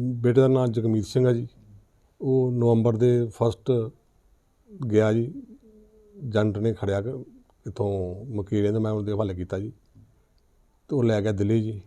ਬੇਟੇ ਦਾ ਨਾਮ ਜਗਮੀਤ ਸਿੰਘ ਹੈ ਜੀ। ਉਹ ਨਵੰਬਰ ਦੇ ਫਸਟ ਗਿਆ ਜੀ। ਜੰਟ ਨੇ ਖੜਿਆ ਕ- ਇੱਥੋਂ ਮਕੀਰੇ ਦਾ ਮੈਂ ਉਹਦੇ ਹਵਾਲੇ ਕੀਤਾ ਜੀ। ਤੇ ਉਹ ਲੈ ਗਿਆ ਦਿੱਲੀ ਜੀ।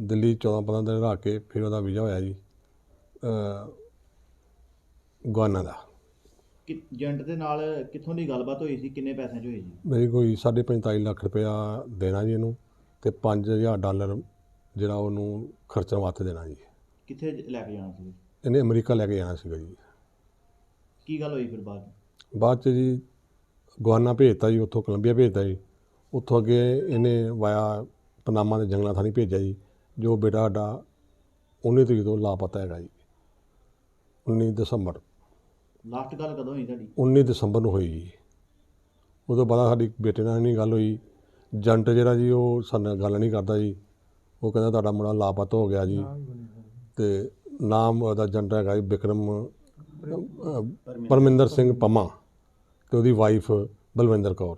ਦਿੱਲੀ 14 15 ਦਿਨ ਰਹਿ ਕੇ ਫਿਰ ਉਹਦਾ ਵੀਜ਼ਾ ਹੋਇਆ ਜੀ ਅ ਗੁਆਨਾ ਦਾ। ਕਿ ਏਜੰਟ ਦੇ ਨਾਲ ਕਿੱਥੋਂ ਦੀ ਗੱਲਬਾਤ ਹੋਈ ਸੀ? ਕਿੰਨੇ ਪੈਸਿਆਂ 'ਚ ਹੋਈ ਜੀ ਮੇਰੀ ਕੋਈ 45 ਲੱਖ ਰੁਪਇਆ ਦੇਣਾ ਜੀ ਇਹਨੂੰ ਤੇ 5000 ਡਾਲਰ ਜਿਹੜਾ ਉਹਨੂੰ ਖਰਚਣ ਵਾਸਤੇ ਦੇਣਾ ਜੀ। ਕਿੱਥੇ ਜ- ਲੈ ਕੇ ਜਾਣਾ ਸੀ ਇਹਨੇ ਅਮਰੀਕਾ ਲੈ ਕੇ ਜਾਣਾ ਸੀਗਾ ਜੀ। ਕੀ ਗੱਲ ਹੋਈ ਫਿਰ ਬਾਅਦ 'ਚ? ਬਾਅਦ ਚ ਜੀ ਗੁਆਨਾ ਭੇਜਤਾ ਜੀ ਉੱਥੋਂ ਕੋਲੰਬੀਆ ਭੇਜਤਾ ਜੀ। ਉੱਥੋਂ ਅੱਗੇ ਇਹਨੇ ਵਾਇਆ ਪਨਾਮਾ ਦੇ ਜੰਗਲਾਂ ਥਾਣੀ ਭੇਜਿਆ ਜੀ। ਜੋ ਬੇਟਾ ਸਾਡਾ 19 ਤਰੀਕ ਤੋਂ ਲਾਪਤਾ ਹੈਗਾ ਜੀ। 19 ਦਸੰਬਰ। ਲਾਸਟ ਗੱਲ ਕਦੋਂ ਹੋਈ ਤੁਹਾਡੀ? 19 ਦਸੰਬਰ ਨੂੰ ਹੋਈ ਜੀ। ਉਦੋਂ ਬਾਅਦ ਸਾਡੀ ਬੇਟੇ ਨਾਲ ਨਹੀਂ ਗੱਲ ਹੋਈ। ਜੰਟ ਜਿਹੜਾ ਜੀ ਉਹ ਸਾਡੇ ਨਾਲ ਗੱਲ ਨਹੀਂ ਕਰਦਾ ਜੀ। ਉਹ ਕਹਿੰਦਾ ਤੁਹਾਡਾ ਮੁੰਡਾ ਲਾਪਤਾ ਹੋ ਗਿਆ ਜੀ। ਤੇ ਨਾਮ ਉਹਦਾ ਜਨਰਲ ਹੈਗਾ ਜੀ ਵਿਕਰਮ ਪਰਮਿੰਦਰ ਸਿੰਘ ਪਮਾ ਤੇ ਉਹਦੀ ਵਾਈਫ ਬਲਵਿੰਦਰ ਕੌਰ।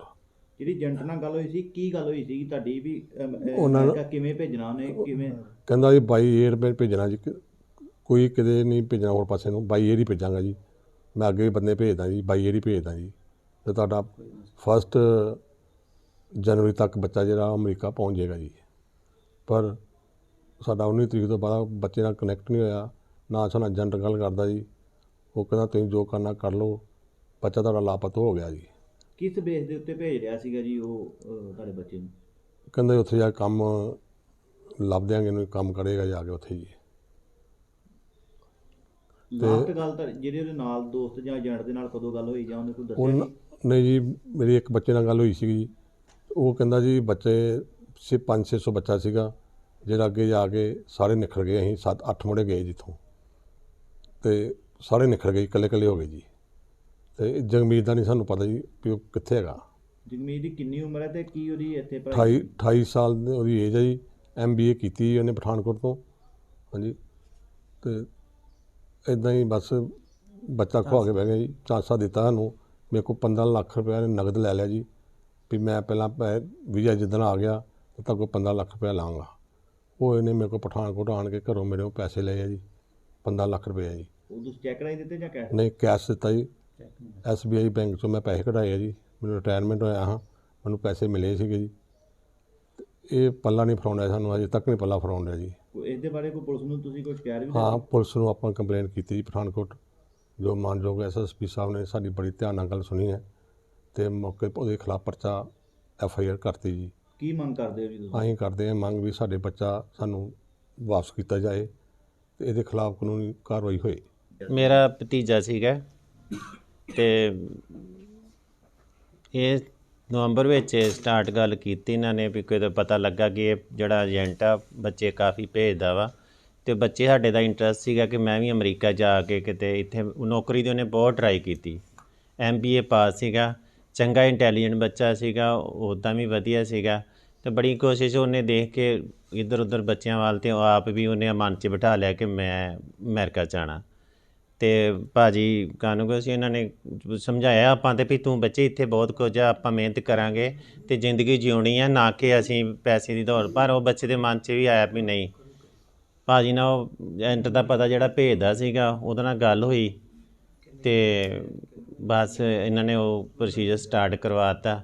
ਜਿਹੜੀ ਏਜੰਟ ਨਾਲ ਗੱਲ ਹੋਈ ਸੀ ਕੀ ਗੱਲ ਹੋਈ ਸੀ ਤੁਹਾਡੀ ਵੀ ਉਹਨਾਂ ਨੂੰ- ਕਿਵੇਂ ਭੇਜਣਾ ਉਹਨੇ ਕਿਵੇਂ? ਕਹਿੰਦਾ ਜੀ ਬਾਈ ਏਅਰ ਮੈਂ ਭੇਜਣਾ ਜੀ ਕੋਈ ਕਿਤੇ ਨਹੀਂ ਭੇਜਣਾ ਹੋਰ ਪਾਸੇ ਨੂੰ ਬਾਈ 에ਅਰ ਹੀ ਭੇਜਾਂਗਾ ਜੀ। ਮੈਂ ਅੱਗੇ ਵੀ ਬੰਦੇ ਭੇਜਦਾ ਜੀ ਬਾਈ 에ਅਰ ਹੀ ਭੇਜਦਾ ਜੀ। ਤੇ ਤੁਹਾਡਾ ਫਸਟ ਜਨਵਰੀ ਤੱਕ ਬੱਚਾ ਜਿਹੜਾ ਅਮਰੀਕਾ ਪਹੁੰਚ ਜਾਏਗਾ ਜੀ। ਪਰ ਸਾਡਾ 19 ਤਰੀਕ ਤੋਂ ਬਾਅਦ ਬੱਚੇ ਨਾਲ ਕਨੈਕਟ ਨਹੀਂ ਹੋਇਆ ਨਾ ਸਾਨੂੰ ਏਜੰਟ ਗੱਲ ਕਰਦਾ ਜੀ। ਉਹ ਕਹਿੰਦਾ ਤੁਸੀਂ ਜੋ ਕਰਨਾ ਕਰ ਲਓ ਬੱਚਾ ਤੁਹਾਡਾ ਲਾਪਤਾ ਹੋ ਗਿਆ ਜੀ। ਕਿਸ ਬੇਸ ਦੇ ਉੱਤੇ ਭੇਜ ਰਿਹਾ ਸੀਗਾ ਜੀ ਉਹ ਅਹ, ਤੁਹਾਡੇ ਬੱਚੇ ਨੂੰ? ਕਹਿੰਦਾ ਜੀ ਉੱਥੇ ਜਾ ਕੇ ਕੰਮ ਲੱਭ ਦਿਆਂਗੇ ਇਹਨੂੰ ਕੰਮ ਕਰੇਗਾ ਜਾ ਕੇ ਉੱਥੇ ਜੀ। ਲਾਸਟ ਗੱਲ ਤਾਂ ਜਿਹੜੇ ਉਹਦੇ ਨਾਲ ਦੋਸਤ ਜਾਂ ਏਜੰਟ ਦੇ ਨਾਲ ਕਦੋਂ ਗੱਲ ਹੋਈ ਜਾਂ ਉਹਨੇ ਕੋਈ ਦੱਸਿਆ ਨਹੀਂ ਜੀ ਮੇਰੀ ਇੱਕ ਬੱਚੇ ਨਾਲ ਗੱਲ ਹੋਈ ਸੀਗੀ ਜੀ। ਉਹ ਕਹਿੰਦਾ ਜੀ ਬੱਚੇ ਛੇ 5-600 ਬੱਚਾ ਸੀਗਾ। ਜਿਹੜਾ ਅੱਗੇ ਜਾ ਕੇ ਸਾਰੇ ਨਿਖਰ ਗਏ ਅਸੀਂ 7-8 ਮੁੰਡੇ ਗਏ ਜਿੱਥੋਂ। ਤੇ ਸਾਰੇ ਨਿਖਰ ਗਏ ਇਕੱਲੇ ਇਕੱਲੇ ਹੋ ਗਏ ਜੀ। ਤੇ ਜਗਮੀਤ ਦਾ ਨਹੀਂ ਸਾਨੂੰ ਪਤਾ ਜੀ ਵੀ ਉਹ ਕਿੱਥੇ ਹੈਗਾ। ਜਗਮੀਤ ਦੀ ਕਿੰਨੀ ਉਮਰ ਹੈ ਤੇ ਕੀ ਉਹਦੀ ਇੱਥੇ ਪੜ੍ਹਾਈ 28 28 ਸਾਲ ਦੀ ਉਹਦੀ ਏਜ ਹੈ ਜੀ। ਐਮਬੀਏ ਕੀਤੀ ਉਹਨੇ ਪਠਾਨਕੋਟ ਤੋਂ। ਹਾਂਜੀ। ਤੇ ਇਦਾਂ ਹੀ ਬਸ ਬੱਚਾ ਖਵਾ ਕੇ ਬਹਿ ਗਿਆ ਜੀ। ਚਾਂਸਾ ਦਿੱਤਾ ਸਾਨੂੰ। ਮੇਰੇ ਕੋਲ 15 ਲੱਖ ਰੁਪਏ ਨੇ ਨਗਦ ਲੈ ਲਿਆ ਜੀ। ਵੀ ਮੈਂ ਪਹਿਲਾਂ ਵੀਜ਼ਾ ਜਿੱਦਣ ਆ ਗਿਆ ਤਾਂ ਕੋਲ 15 ਲੱਖ ਰੁਪਏ ਲਾਂਗਾ। ਉਹ ਇਹਨੇ ਮੇਰੇ ਕੋਲ ਪਠਾਨਕੋਟ ਆਣ ਕੇ ਘਰੋਂ ਮੇਰੇ ਕੋਲ ਪੈਸੇ ਲਏ ਆ ਜੀ 15 ਲੱਖ ਰੁਪਏ ਜੀ। ਉਹ ਤੁਸੀਂ ਚੈੱਕ ਰਾਈ ਦਿੱਤੇ ਜਾਂ ਕੈਸ਼ ਨਹੀਂ ਕੈਸ਼ ਦਿੱਤਾ ਜੀ। ਐਸਬੀਆਈ ਬੈਂਕ ਚੋਂ ਮੈਂ ਪੈਸੇ ਕਢਾਏ ਆ ਜੀ। ਮੈਨੂੰ ਰਿਟਾਇਰਮੈਂਟ ਹੋਇਆ ਹਾਂ ਮੈਨੂੰ ਪੈਸੇ ਮਿਲੇ ਸੀਗੇ ਜੀ। ਤੇ ਇਹ ਪੱਲਾ ਨਹੀਂ ਫਰਾਉਂਦਾ ਸਾਨੂੰ ਅਜੇ ਤੱਕ ਨਹੀਂ ਪੱਲਾ ਫਰਾਉਂਦਾ ਜੀ। ਇਸ ਦੇ ਬਾਰੇ ਕੋਈ ਪੁਲਿਸ ਨੂੰ ਤੁਸੀਂ ਕੋਈ ਸ਼ਿਕਾਇਤ ਵੀ ਹਾਂ? ਪੁਲਿਸ ਨੂੰ ਆਪਾਂ ਕੰਪਲੇਨ ਕੀਤੀ ਜੀ ਪਠਾਨਕੋਟ। ਜੋ ਮਾਨਯੋਗ ਐਸਐਸਪੀ ਸਾਹਿਬ ਨੇ ਸਾਡੀ ਬੜੀ ਧਿਆਨ ਨਾਲ ਗੱਲ ਸੁਣੀ ਹੈ ਤੇ ਮੌਕੇ 'ਤੇ ਉਹਦੇ ਖਿਲਾਫ ਪਰਚਾ ਐਫ ਆਈ ਆਰ ਕਰਤੀ ਜੀ। ਕੀ ਮੰਗ ਕਰਦੇ ਹੋ ਜੀ ਤੁਸੀਂ? ਅਸੀਂ ਕਰਦੇ ਹਾਂ ਮੰਗ ਵੀ ਸਾਡੇ ਬੱਚਾ ਸਾਨੂੰ ਵਾਪਸ ਕੀਤਾ ਜਾਏ ਤੇ ਇਹਦੇ ਖਿਲਾਫ ਕਾਨੂੰਨੀ ਕਾਰਵਾਈ ਹੋਏ। ਮੇਰਾ ਭਤੀਜਾ ਸੀਗਾ ਤੇ ਇਹ ਨਵੰਬਰ ਵਿੱਚ ਸਟਾਰਟ ਗੱਲ ਕੀਤੀ ਇਹਨਾਂ ਨੇ ਵੀ ਕੋਈ ਪਤਾ ਲੱਗਾ ਕਿ ਇਹ ਜਿਹੜਾ ਏਜੰਟ ਆ ਬੱਚੇ ਕਾਫੀ ਭੇਜਦਾ ਵਾ ਤੇ ਬੱਚੇ ਸਾਡੇ ਦਾ ਇੰਟਰਸਟ ਸੀਗਾ ਕਿ ਮੈਂ ਵੀ ਅਮਰੀਕਾ ਜਾ ਕੇ ਕਿਤੇ ਇੱਥੇ ਨੌਕਰੀ ਦੀ ਉਹਨੇ ਬਹੁਤ ਟਰਾਈ ਕੀਤੀ। ਐਮਬੀਏ ਪਾਸ ਸੀਗਾ। ਚੰਗਾ ਇੰਟੈਲੀਜੈਂਟ ਬੱਚਾ ਸੀਗਾ ਉੱਦਾਂ ਵੀ ਵਧੀਆ ਸੀਗਾ। ਅਤੇ ਬੜੀ ਕੋਸ਼ਿਸ਼ ਉਹਨੇ ਦੇਖ ਕੇ ਇੱਧਰ ਉੱਧਰ ਬੱਚਿਆਂ ਵੱਲ ਅਤੇ ਉਹ ਆਪ ਵੀ ਉਹਨੇ ਮਨ 'ਚ ਬਿਠਾ ਲਿਆ ਕਿ ਮੈਂ ਅਮਰੀਕਾ ਜਾਣਾ। ਤੇ ਭਾਜੀ ਕਾਨੂੰਗੋ ਸੀ, ਇਹਨਾਂ ਨੇ ਸਮਝਾਇਆ, ਆਪਾਂ ਤੇ ਵੀ ਤੂੰ ਬੱਚੇ ਇੱਥੇ ਬਹੁਤ ਕੁਝ ਆ, ਆਪਾਂ ਮਿਹਨਤ ਕਰਾਂਗੇ ਤੇ ਜ਼ਿੰਦਗੀ ਜਿਉਣੀ ਆ, ਨਾ ਕਿ ਅਸੀਂ ਪੈਸੇ ਦੀ ਦੌੜ। ਪਰ ਉਹ ਬੱਚੇ ਦੇ ਮਨ 'ਚ ਵੀ ਆਇਆ ਵੀ ਨਹੀਂ। ਭਾਜੀ ਨਾਲ ਉਹ ਏਜੰਟ ਦਾ ਪਤਾ ਜਿਹੜਾ ਭੇਜਦਾ ਸੀਗਾ, ਉਹਦੇ ਨਾਲ ਗੱਲ ਹੋਈ ਤੇ ਬਸ ਇਹਨਾਂ ਨੇ ਉਹ ਪ੍ਰੋਸੀਜਰ ਸਟਾਰਟ ਕਰਵਾਤਾ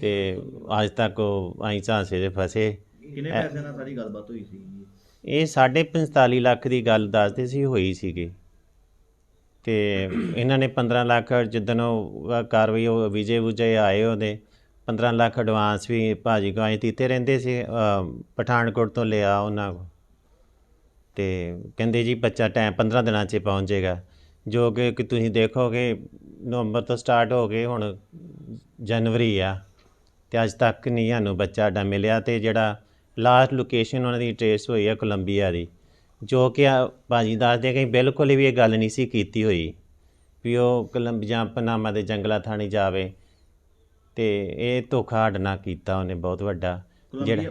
ਤੇ ਅੱਜ ਤੱਕ ਉਹ ਆਈ ਝਾਂਸੇ ਦੇ ਫਸੇ। ਕਿੰਨੇ ਪੈਸੇ ਨਾਲ ਸਾਰੀ ਗੱਲਬਾਤ ਹੋਈ ਸੀ? ਇਹ ਸਾਢੇ 45 ਲੱਖ ਦੀ ਗੱਲ ਦੱਸਦੇ ਸੀ ਹੋਈ ਸੀਗੀ। ਤੇ ਇਹਨਾਂ ਨੇ 15 ਲੱਖ ਜਿੱਦਣ ਉਹ ਕਾਰਵਾਈ ਉਹ ਵਿਜੇ ਵੁਜੇ ਆਏ ਉਹਦੇ 15 ਲੱਖ ਐਡਵਾਂਸ ਵੀ ਭਾਜੀ ਕੋ ਆਏ ਦਿੱਤੇ ਰਹਿੰਦੇ ਸੀ ਪਠਾਨਕੋਟ ਤੋਂ ਲਿਆ ਉਹਨਾਂ ਕੋ ਤੇ ਕਹਿੰਦੇ ਜੀ ਬੱਚਾ ਟਾਈਮ 15 ਦਿਨਾਂ 'ਚ ਪਹੁੰਚ ਜਾਏਗਾ ਜੋ ਕਿ ਤੁਸੀਂ ਦੇਖੋਗੇ, ਨਵੰਬਰ ਤੋਂ ਸਟਾਰਟ ਹੋ ਗਏ, ਹੁਣ ਜਨਵਰੀ ਆ, ਤੇ ਅੱਜ ਤੱਕ ਨਹੀਂ ਸਾਨੂੰ ਬੱਚਾ ਸਾਡਾ ਮਿਲਿਆ, ਤੇ ਜਿਹੜਾ ਲਾਸਟ ਲੋਕੇਸ਼ਨ ਉਹਨਾਂ ਦੀ ਟ੍ਰੇਸ ਹੋਈ ਆ ਕੋਲੰਬੀਆ ਦੀ, ਜੋ ਕਿ ਆ ਭਾਜੀ ਦੱਸਦੇ ਕਿ ਬਿਲਕੁਲ ਵੀ ਇਹ ਗੱਲ ਨਹੀਂ ਸੀ ਕੀਤੀ ਹੋਈ, ਵੀ ਉਹ ਕੋਲੰਬੀਆ ਪਨਾਮਾ ਦੇ ਜੰਗਲਾਂ ਥਾਣੀ ਜਾਵੇ, ਤੇ ਇਹ ਧੋਖਾ ਸਾਡੇ ਨਾਲ ਕੀਤਾ ਉਹਨੇ, ਬਹੁਤ ਵੱਡਾ, ਜਿਹੜਾ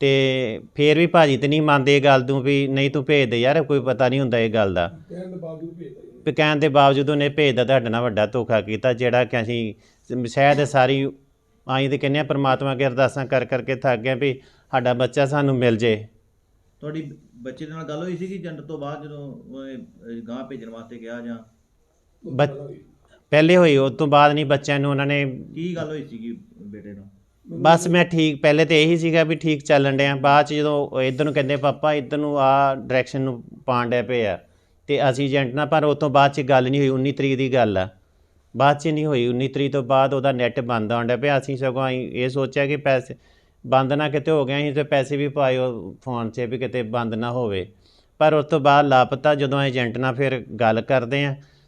ਤੇ ਫੇਰ ਵੀ ਭਾਜੀ ਤੇ ਨਹੀਂ ਮੰਨਦੇ ਇਹ ਗੱਲ ਤੋਂ ਵੀ ਨਹੀਂ ਤੂੰ ਭੇਜ ਦੇ ਯਾਰ ਕੋਈ ਪਤਾ ਨਹੀਂ ਹੁੰਦਾ ਇਹ ਗੱਲ ਦਾ। ਵੀ ਕਹਿਣ ਦੇ ਬਾਵਜੂਦ ਉਹਨੇ ਭੇਜਦਾ ਤੁਹਾਡੇ ਨਾਲ ਵੱਡਾ ਧੋਖਾ ਕੀਤਾ ਜਿਹੜਾ ਕਿ ਅਸੀਂ ਸ਼ਾਇਦ ਸਾਰੀ ਆਈ ਤੇ ਕਹਿੰਦੇ ਆ ਪ੍ਰਮਾਤਮਾ ਅੱਗੇ ਅਰਦਾਸਾਂ ਕਰ ਕਰਕੇ ਥੱਕ ਗਏ ਵੀ ਸਾਡਾ ਬੱਚਾ ਸਾਨੂੰ ਮਿਲ ਜੇ। ਤੁਹਾਡੀ ਬੱਚੇ ਦੇ ਨਾਲ ਗੱਲ ਹੋਈ ਸੀਗੀ ਏਜੰਟ ਤੋਂ ਬਾਅਦ ਜਦੋਂ ਉਹ ਗਾਂ ਭੇਜਣ ਵਾਸਤੇ ਗਿਆ ਜਾਂ? ਬੱਚ- ਪਹਿਲੇ ਹੋਈ ਉਸ ਤੋਂ ਬਾਅਦ ਨਹੀਂ ਬੱਚਿਆਂ ਨੂੰ ਉਹਨਾਂ ਨੇ ਕੀ ਗੱਲ ਹੋਈ ਸੀਗੀ ਬੇਟੇ ਨੂੰ ਬਸ ਮੈਂ ਠੀਕ, ਪਹਿਲੇ ਤੇ ਇਹੀ ਸੀਗਾ ਵੀ ਠੀਕ ਚੱਲਣ ਡਿਆ। ਬਾਅਦ ਚ ਜਦੋਂ ਇਧਰ ਨੂੰ ਕਹਿੰਦੇ, ਪਾਪਾ, ਇਧਰ ਨੂੰ ਆ ਡਾਇਰੈਕਸ਼ਨ ਨੂੰ ਪਾਣ ਡਿਆ ਆ। ਤੇ ਅਸੀਂ ਏਜੰਟ ਨਾਲ, ਪਰ ਉਹ ਤੋਂ ਬਾਅਦ ਚ ਗੱਲ ਨਹੀਂ ਹੋਈ 19 ਤਰੀਕ ਦੀ ਗੱਲ ਆ। ਬਾਅਦ ਚ ਨਹੀਂ ਹੋਈ 19 ਤਰੀਕ ਤੋਂ ਬਾਅਦ ਉਹਦਾ ਨੈਟ ਬੰਦ ਆਉਣ ਡਿਆ ਪਿਆ। ਅਸੀਂ ਸਗੋਂ ਅਸੀਂ ਇਹ ਸੋਚਿਆ ਕਿ ਪੈਸੇ ਬੰਦ ਨਾ ਕਿਤੇ ਹੋ ਗਿਆ ਅਸੀਂ ਤੇ ਪੈਸੇ ਵੀ ਪਾਏ ਉਹ ਫੋਨ 'ਚ ਵੀ ਕਿਤੇ ਬੰਦ ਨਾ ਹੋਵੇ। ਪਰ ਉਸ ਤੋਂ ਬਾਅਦ ਲਾਪਤਾ ਜਦੋਂ ਏਜੰਟ ਨਾਲ ਫਿਰ ਗੱਲ ਕਰਦੇ ਆ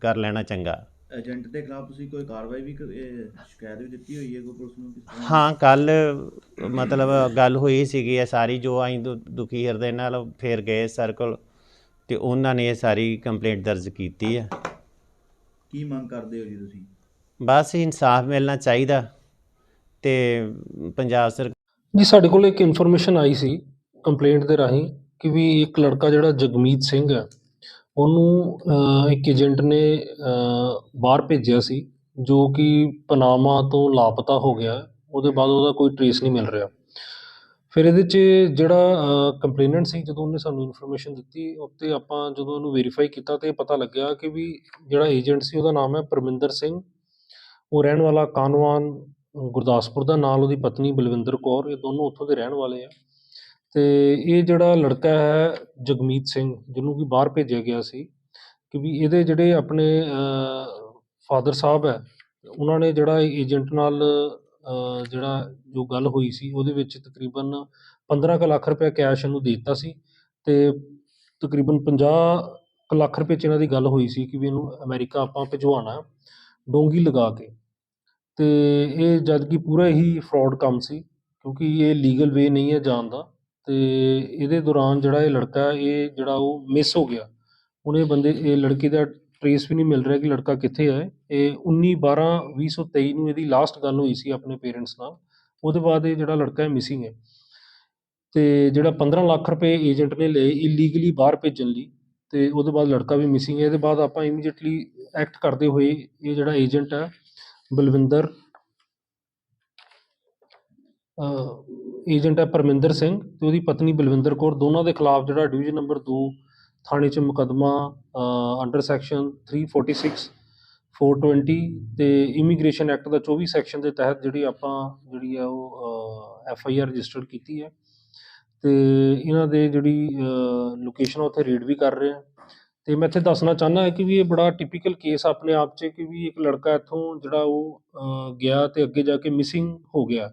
ਕਰ ਲੈਣਾ ਚੰਗਾ। ਏਜੰਟ ਦੇ ਖਿਲਾਫ ਤੁਸੀਂ ਕੋਈ ਕਾਰਵਾਈ ਵੀ ਸ਼ਿਕਾਇਤ ਵੀ ਦਿੱਤੀ ਹੋਈ ਹੈ ਕੋਈ ਪੁਲਿਸ ਨੂੰ ਕਿਸ ਤਰ੍ਹਾਂ? ਹਾਂ ਕੱਲ ਮਤਲਬ ਗੱਲ ਹੋਈ ਸੀਗੀ ਇਹ ਸਾਰੀ ਜੋ ਅਸੀਂ ਦੁਖੀ ਹਿਰਦੇ ਨਾਲ ਫੇਰ ਗਏ ਸਰਕਲ ਤੇ ਉਹਨਾਂ ਨੇ ਇਹ ਸਾਰੀ ਕੰਪਲੇਂਟ ਦਰਜ ਕੀਤੀ ਆ। ਕੀ ਮੰਗ ਕਰਦੇ ਹੋ ਜੀ ਤੁਸੀਂ? ਬਸ ਇਨਸਾਫ ਮਿਲਣਾ ਚਾਹੀਦਾ ਤੇ ਪੰਜਾਬ ਸਰਕਾਰ ਜੀ ਸਾਡੇ ਕੋਲ ਇੱਕ ਇਨਫੋਰਮੇਸ਼ਨ ਆਈ ਸੀ ਕੰਪਲੇਂਟ ਦੇ ਰਾਹੀਂ ਕਿ ਵੀ ਇੱਕ ਲੜਕਾ ਜਿਹੜਾ ਜਗਮੀਤ ਸਿੰਘ ਹੈ ਉਹਨੂੰ ਇੱਕ ਏਜੰਟ ਨੇ ਬਾਹਰ ਭੇਜਿਆ ਸੀ, ਜੋ ਕਿ ਪਨਾਮਾ ਤੋਂ ਲਾਪਤਾ ਹੋ ਗਿਆ। ਉਹਦੇ ਬਾਅਦ ਉਹਦਾ ਕੋਈ ਟਰੇਸ ਨਹੀਂ ਮਿਲ ਰਿਹਾ। ਫਿਰ ਇਹਦੇ 'ਚ ਜਿਹੜਾ ਕੰਪਲੇਨੈਂਟ ਸੀ, ਜਦੋਂ ਉਹਨੇ ਸਾਨੂੰ ਇਨਫੋਰਮੇਸ਼ਨ ਦਿੱਤੀ, ਉੱਤੇ ਆਪਾਂ ਜਦੋਂ ਉਹਨੂੰ ਵੈਰੀਫਾਈ ਕੀਤਾ ਤੇ ਪਤਾ ਲੱਗਿਆ ਕਿ ਵੀ ਜਿਹੜਾ ਏਜੰਟ ਸੀ, ਉਹਦਾ ਨਾਮ ਹੈ ਪਰਮਿੰਦਰ ਸਿੰਘ। ਉਹ ਰਹਿਣ ਵਾਲਾ ਕਾਨਵਾਨ ਗੁਰਦਾਸਪੁਰ ਦਾ, ਨਾਲ ਉਹਦੀ ਪਤਨੀ ਬਲਵਿੰਦਰ ਕੌਰ, ਇਹ ਦੋਨੋਂ ਉੱਥੋਂ ਦੇ ਰਹਿਣ ਵਾਲੇ ਆ। ਅਤੇ ਇਹ ਜਿਹੜਾ ਲੜਕਾ ਹੈ ਜਗਮੀਤ ਸਿੰਘ, ਜਿਹਨੂੰ ਕਿ ਬਾਹਰ ਭੇਜਿਆ ਗਿਆ ਸੀ ਕਿ ਵੀ ਇਹਦੇ ਜਿਹੜੇ ਆਪਣੇ ਫਾਦਰ ਸਾਹਿਬ ਹੈ, ਉਹਨਾਂ ਨੇ ਜਿਹੜਾ ਏਜੰਟ ਨਾਲ ਜਿਹੜਾ ਜੋ ਗੱਲ ਹੋਈ ਸੀ, ਉਹਦੇ ਵਿੱਚ ਤਕਰੀਬਨ 15 ਕੁ ਲੱਖ ਰੁਪਏ ਕੈਸ਼ ਇਹਨੂੰ ਦੇ ਦਿੱਤਾ ਸੀ ਤੇ ਤਕਰੀਬਨ 50 ਕੁ ਲੱਖ ਰੁਪਏ ਚ ਇਹਨਾਂ ਦੀ ਗੱਲ ਹੋਈ ਸੀ ਕਿ ਵੀ ਇਹਨੂੰ ਅਮਰੀਕਾ ਆਪਾਂ ਭਿਜਵਾਉਣਾ ਡੋਂਗੀ ਲਗਾ ਕੇ। ਤੇ ਇਹ ਜਦ ਕਿ ਪੂਰਾ ਹੀ ਫਰਾਡ ਕੰਮ ਸੀ, ਕਿਉਂਕਿ ਇਹ ਲੀਗਲ ਵੇ ਨਹੀਂ ਹੈ ਜਾਣ ਦਾ। ਅਤੇ ਇਹਦੇ ਦੌਰਾਨ ਜਿਹੜਾ ਇਹ ਲੜਕਾ ਇਹ ਜਿਹੜਾ ਉਹ ਮਿਸ ਹੋ ਗਿਆ। ਹੁਣ ਇਹ ਬੰਦੇ, ਇਹ ਲੜਕੇ ਦਾ ਟਰੇਸ ਵੀ ਨਹੀਂ ਮਿਲ ਰਿਹਾ ਕਿ ਲੜਕਾ ਕਿੱਥੇ ਹੈ। ਇਹ 19 12 2023 ਨੂੰ ਇਹਦੀ ਲਾਸਟ ਗੱਲ ਹੋਈ ਸੀ ਆਪਣੇ ਪੇਰੈਂਟਸ ਨਾਲ। ਉਹਦੇ ਬਾਅਦ ਇਹ ਜਿਹੜਾ ਲੜਕਾ ਹੈ ਮਿਸਿੰਗ ਹੈ। ਤੇ ਜਿਹੜਾ 15 ਲੱਖ ਰੁਪਏ ਏਜੰਟ ਨੇ ਲਏ ਇਲੀਗਲੀ ਬਾਹਰ ਭੇਜਣ ਲਈ, ਤੇ ਉਹਦੇ ਬਾਅਦ ਲੜਕਾ ਵੀ ਮਿਸਿੰਗ ਹੈ। ਇਹਦੇ ਬਾਅਦ ਆਪਾਂ ਇਮੀਡੀਏਟਲੀ ਐਕਟ ਕਰਦੇ ਹੋਏ ਇਹ ਜਿਹੜਾ ਏਜੰਟ ਹੈ, ਬਲਵਿੰਦਰ ਏਜੰਟ ਹੈ ਪਰਮਿੰਦਰ ਸਿੰਘ ਤੇ ਉਹਦੀ ਪਤਨੀ ਬਲਵਿੰਦਰ ਕੌਰ, ਦੋਨਾਂ ਦੇ ਖਿਲਾਫ ਜਿਹੜਾ ਡਿਵੀਜ਼ਨ ਨੰਬਰ 2 ਥਾਣੇ 'ਚ ਮੁਕੱਦਮਾ ਅੰਡਰ ਸੈਕਸ਼ਨ 346 420 ਤੇ ਇਮੀਗ੍ਰੇਸ਼ਨ ਐਕਟ ਦਾ 24 ਸੈਕਸ਼ਨ ਦੇ ਤਹਿਤ ਜਿਹੜੀ ਆਪਾਂ ਜਿਹੜੀ ਆ ਉਹ ਐਫ ਆਈ ਆਰ ਰਜਿਸਟਰਡ ਕੀਤੀ ਹੈ ਤੇ ਇਹਨਾਂ ਦੇ ਜਿਹੜੀ ਲੋਕੇਸ਼ਨ ਉੱਥੇ ਰੇਡ ਵੀ ਕਰ ਰਹੇ ਆ। ਤੇ ਮੈਂ ਇੱਥੇ ਦੱਸਣਾ ਚਾਹੁੰਦਾ ਹਾਂ ਕਿ ਵੀ ਇਹ ਬੜਾ ਟਿਪੀਕਲ ਕੇਸ ਆਪਣੇ ਆਪ 'ਚ ਕਿ ਵੀ ਇੱਕ ਲੜਕਾ ਇੱਥੋਂ ਜਿਹੜਾ ਉਹ ਗਿਆ ਤੇ ਅੱਗੇ ਜਾ ਕੇ ਮਿਸਿੰਗ ਹੋ ਗਿਆ।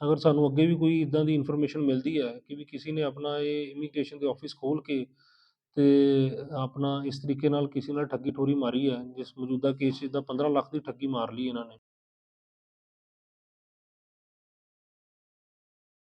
ਅਗਰ ਸਾਨੂੰ ਅੱਗੇ ਵੀ ਕੋਈ ਇਦਾਂ ਦੀ ਇਨਫੋਰਮੇਸ਼ਨ ਮਿਲਦੀ ਹੈ ਕਿ ਵੀ ਕਿਸੇ ਨੇ ਆਪਣਾ ਇਹ ਇਮੀਗ੍ਰੇਸ਼ਨ ਦੇ ਆਫਿਸ ਖੋਲ੍ਹ ਕੇ ਤੇ ਆਪਣਾ ਇਸ ਤਰੀਕੇ ਨਾਲ ਕਿਸੇ ਨਾਲ ਠੱਗੀ ਠੋਰੀ ਮਾਰੀ ਹੈ, ਜਿਸ ਮੌਜੂਦਾ ਕੇਸ 'ਚ ਜਿੱਦਾਂ 15 ਲੱਖ ਦੀ ਠੱਗੀ ਮਾਰ ਲਈ ਇਹਨਾਂ ਨੇ।